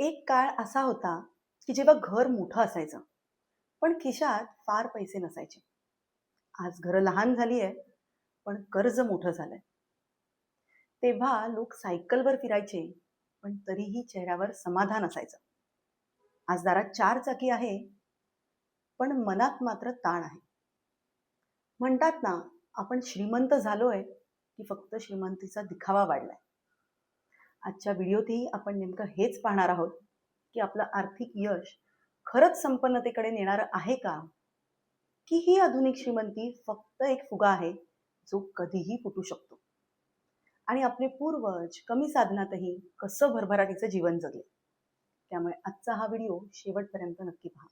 एक काळ असा होता की जेव्हा घर मोठं असायचं पण खिशात फार पैसे नसायचे. आज घरं लहान झाली आहे पण कर्ज मोठं झालंय. तेव्हा लोक सायकलवर फिरायचे पण तरीही चेहऱ्यावर समाधान असायचं. आज दारात चार चाकी आहे पण मनात मात्र ताण आहे. म्हणतात ना आपण श्रीमंत झालोय की फक्त श्रीमंतीचा दिखावा वाढलाय. आजच्या व्हिडिओतही आपण नेमकं हेच पाहणार आहोत की आपलं आर्थिक यश खरंच संपन्नतेकडे नेणारं आहे का? की ही आधुनिक श्रीमंती फक्त एक फुगा आहे जो कधीही फुटू शकतो? आणि आपले पूर्वज कमी साधनातही कसं भरभराटीचं जीवन जगले? त्यामुळे आजचा हा व्हिडिओ शेवटपर्यंत नक्की पहा.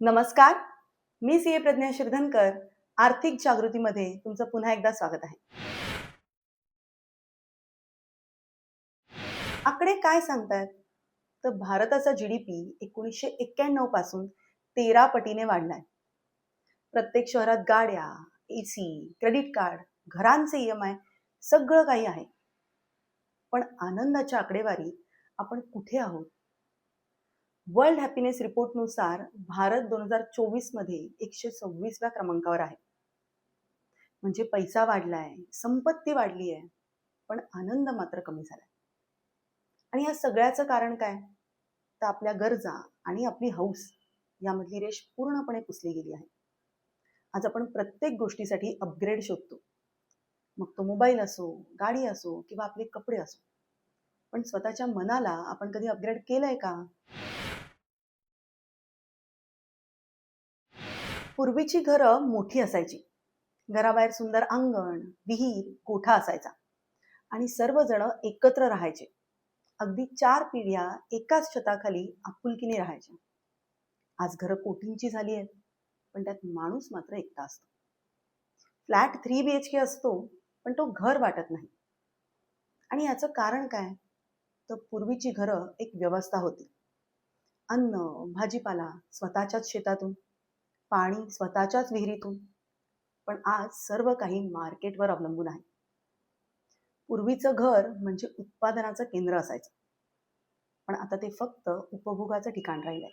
नमस्कार. मी सी ए प्रज्ञा शिरधनकर. आर्थिक जागृतीमध्ये तुमचं पुन्हा एकदा स्वागत आहे. आकडे काय सांगतात? तर भारताचा जी डी पी एकोणीसशे एक्क्याण्णवपासून तेरा पटीने वाढलाय. प्रत्येक शहरात गाड्या ए सी क्रेडिट कार्ड घरांचे ई एम आय सगळं काही आहे. पण आनंदाच्या आकडेवारीत आपण कुठे आहोत? वर्ल्ड हॅपीनेस रिपोर्टनुसार भारत दोन हजार चोवीसमध्ये एकशे सव्वीसव्या क्रमांकावर आहे. म्हणजे पैसा वाढलाय संपत्ती वाढली आहे पण आनंद मात्र कमी झालाय. आणि या सगळ्याचं कारण काय? तर आपल्या गरजा आणि आपली हौस यामधली रेष पूर्णपणे पुसली गेली आहे. आज आपण प्रत्येक गोष्टीसाठी अपग्रेड शोधतो. मग तो मोबाईल असो गाडी असो किंवा आपले कपडे असो. पण स्वतःच्या मनाला आपण कधी अपग्रेड केलंय का? पूर्वीची घरं मोठी असायची. घराबाहेर सुंदर अंगण विहीर कोठा असायचा. आणि सर्वजण एकत्र राहायचे. अगदी चार पिढ्या एकाच छताखाली आपुलकीने राहायच्या. आज घरं कोटींची झाली आहेत पण त्यात माणूस मात्र एकटा असतो. Flat three B H K असतो पण तो घर वाटत नाही. आणि याचं कारण काय? तर पूर्वीची घरं एक व्यवस्था होती. अन्न भाजीपाला स्वतःच्याच शेतातून. पाणी स्वतःच्याच विहिरीतून. पण आज सर्व काही मार्केटवर अवलंबून आहे. पूर्वीचं घर म्हणजे उत्पादनाचं केंद्र असायचं. पण आता ते फक्त उपभोगाचं ठिकाण राहिलंय.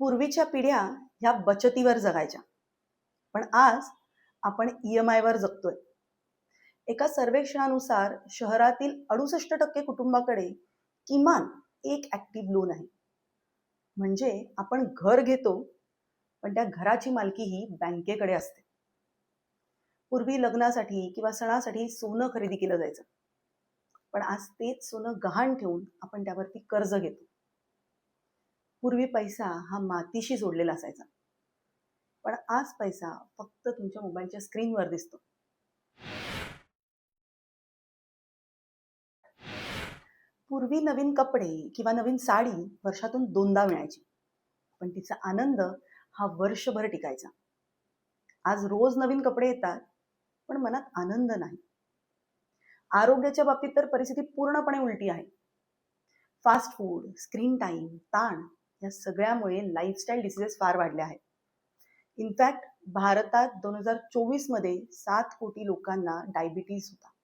पूर्वीच्या पिढ्या ह्या बचतीवर जगायच्या. पण आज आपण ई एम आयवर जगतोय. एका सर्वेक्षणानुसार शहरातील अडुसष्ट टक्के कुटुंबाकडे किमान एक ऍक्टिव्ह लोन आहे. म्हणजे आपण घर घेतो पण त्या घराची मालकी ही बँकेकडे असते. पूर्वी लग्नासाठी किंवा सणासाठी सोनं खरेदी केलं जायचं. पण आज तेच सोनं गहाण ठेवून आपण त्यावरती कर्ज घेतो. पूर्वी पैसा हा मातीशी जोडलेला असायचा. पण आज पैसा फक्त तुमच्या मोबाईलच्या स्क्रीनवर दिसतो. पूर्वी नवीन कपडे किंवा नवीन साडी वर्षातून दोनदा मिळायची. पण तिचा आनंद हा वर्षभर टिकायचा. आज रोज नवीन कपडे येतात पण मनात आनंद नाही. आरोग्याच्या बाबतीत तर परिस्थिती पूर्णपणे उलटी आहे. फास्ट फूड स्क्रीन टाईम ताण या सगळ्यामुळे लाईफस्टाईल डिसिजेस फार वाढले आहेत. इनफॅक्ट भारतात दोन हजार चोवीसमध्ये सात कोटी लोकांना डायबिटीज होता.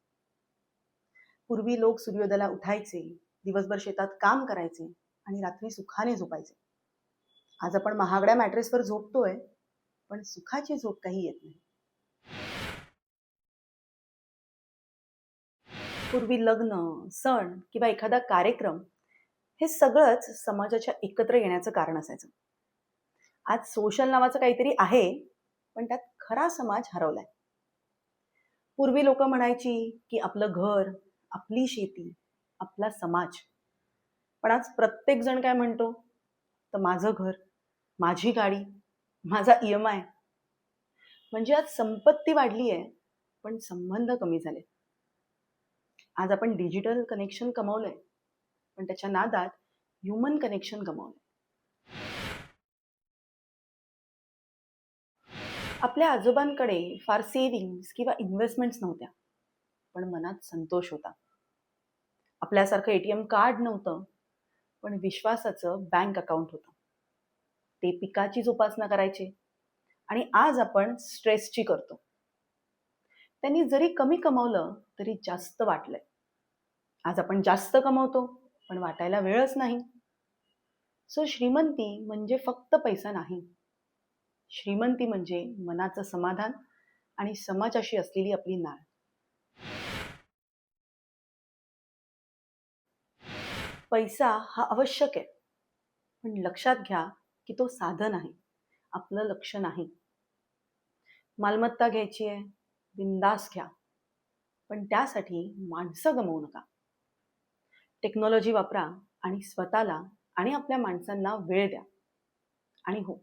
पूर्वी लोक सूर्योदयाला उठायचे दिवसभर शेतात काम करायचे आणि रात्री सुखाने झोपायचे. आज आपण महागड्या मॅट्रेसवर झोपतोय पण सुखाची झोप काही येत नाही. पूर्वी लग्न सण किंवा एखादा कार्यक्रम हे सगळंच समाजाच्या एकत्र येण्याचं कारण असायचं. आज सोशल नावाचं काहीतरी आहे पण त्यात खरा समाज हरवलाय. पूर्वी लोक म्हणायची की आपलं घर आपली शेती आपला समाज. पण आज प्रत्येक जण काय म्हणतो? तर माझं घर माझी गाडी माझा ई एम आय म्हणजे आज संपत्ती वाढली आहे पण संबंध कमी झाले. आज आपण डिजिटल कनेक्शन कमावलंय पण त्याच्या नादात ह्युमन कनेक्शन गमावलंय आपल्या आजोबांकडे फार सेव्हिंग्स किंवा इन्व्हेस्टमेंट्स नव्हत्या पण मनात संतोष होता. आपल्यासारखं ए टी एम कार्ड नव्हतं पण विश्वासाचं बँक अकाउंट होतं. ते पिकाची जोपासना करायचे आणि आज आपण स्ट्रेसची करतो. त्यांनी जरी कमी कमावलं तरी जास्त वाटलंय. आज आपण जास्त कमवतो पण वाटायला वेळच नाही. सो श्रीमंती म्हणजे फक्त पैसा नाही. श्रीमंती म्हणजे मनाचं समाधान आणि समाजाशी असलेली आपली नाळ. पैसा हा आवश्यक आहे. पण लक्षात घ्या की तो साधन आहे. आपलं लक्ष नाही. मालमत्ता घ्यायची आहे बिंदास घ्या. पण त्यासाठी माणसं गमवू नका. टेक्नॉलॉजी वापरा आणि स्वतःला आणि आपल्या माणसांना वेळ द्या. आणि हो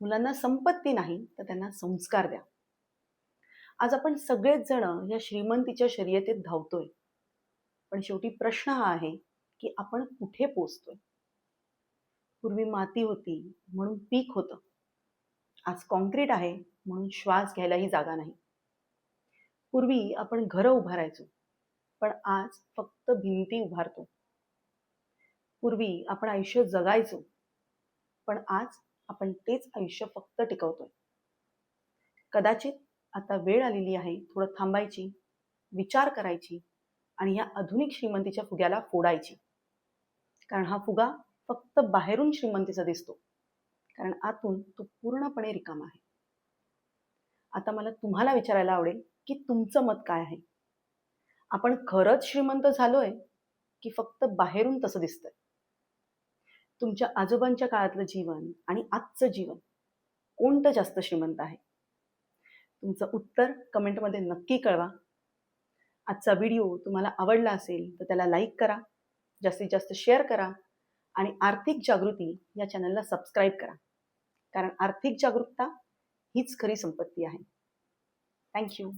मुलांना संपत्ती नाही तर त्यांना संस्कार द्या. आज आपण सगळेच जण या श्रीमंतीच्या शर्यतीत धावतोय. पण शेवटी प्रश्न हा आहे की आपण कुठे पोचतोय? पूर्वी माती होती म्हणून पीक होतं. आज कॉन्क्रीट आहे म्हणून श्वास घ्यायलाही जागा नाही. पूर्वी आपण घरं उभारायचो पण आज फक्त भिंती उभारतो. पूर्वी आपण आयुष्य जगायचो पण आज आपण तेच आयुष्य फक्त टिकवतोय. कदाचित आता वेळ आलेली आहे थोडं थांबायची विचार करायची आणि ह्या आधुनिक श्रीमंतीच्या फुग्याला फोडायची. कारण हा फुगा फक्त बाहेरून श्रीमंतीचा दिसतो. कारण आतून तो पूर्णपणे रिकामा आहे. आता मला तुम्हाला विचारायला आवडेल की तुमचं मत काय आहे? आपण खरंच श्रीमंत झालोय की फक्त बाहेरून तसं दिसतंय? तुमच्या आजोबांच्या काळातलं जीवन आणि आजचं जीवन कोणतं जास्त श्रीमंत आहे? तुमचं उत्तर कमेंटमध्ये नक्की कळवा. आजचा व्हिडिओ तुम्हाला आवडला असेल तर त्याला लाईक करा. जास्तीत जास्त शेअर करा आणि आर्थिक जागृती या चॅनलला सबस्क्राईब करा. कारण आर्थिक जागरूकता हीच खरी संपत्ती आहे. थँक्यू